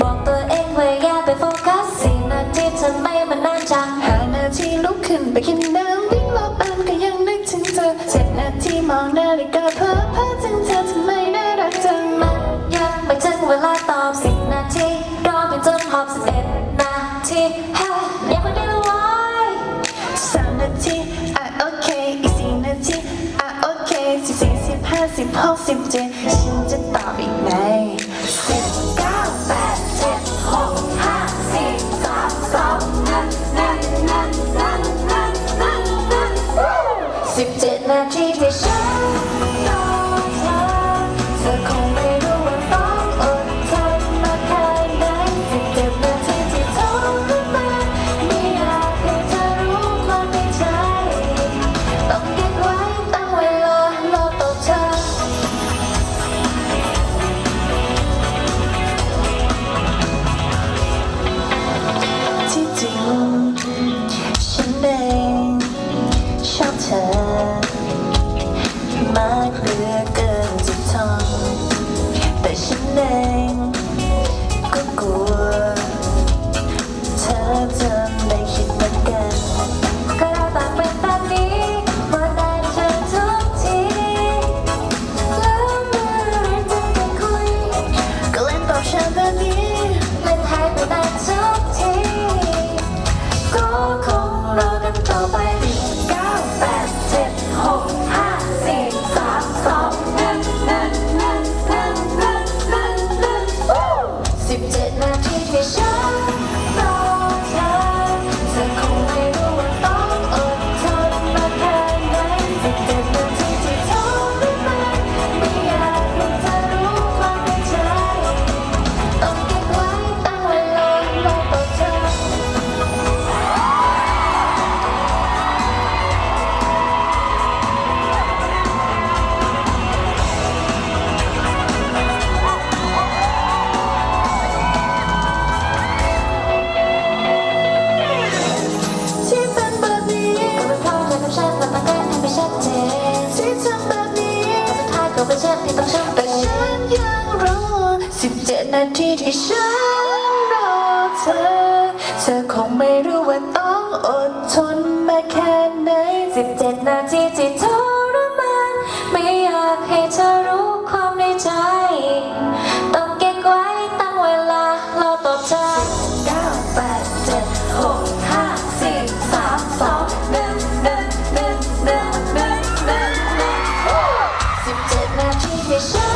บอกตัวเองว่าย่ไปโฟกัสสิ่นั้ที่ทำไมมันนาจังห้านาทีลุกขึ้นไปกินน้ำวิ่งรอบบ้นก็ยังนึกเธอเจ็ดนาทีมองนาฬิกาเพ้อเพ้อถึงเธอทำไมน่ารักจังมันยังไม่ถึงเวลาตอบสินาทีรอจนหอบสิบนาทีฮะยังไม่ได้ละวาสามนาทีอะโอเสี่นาทีอะโอเสิสี่สิบห้าสิบหกสิบเจ็ดฉันจะตอบอีก change the show. my สิบเจ็ดนาทีที่ฉันรอเธอ เธอคงไม่รู้ว่าต้องอดทนมาแค่ไหนสิบเจ็ดนาทีที่ทรมานไม่อยากให้เธอรู้ความในใจ ต้องเก็บไว้ตั้งเวลา เราตอบเธอเก้าแปดเจ็ดหกห้าสี่สามสองหนึ่งหนึ่งหนึ่งหนึ่งหนึ่งหนึ่งสิบเจ็ดนาทีที่ฉัน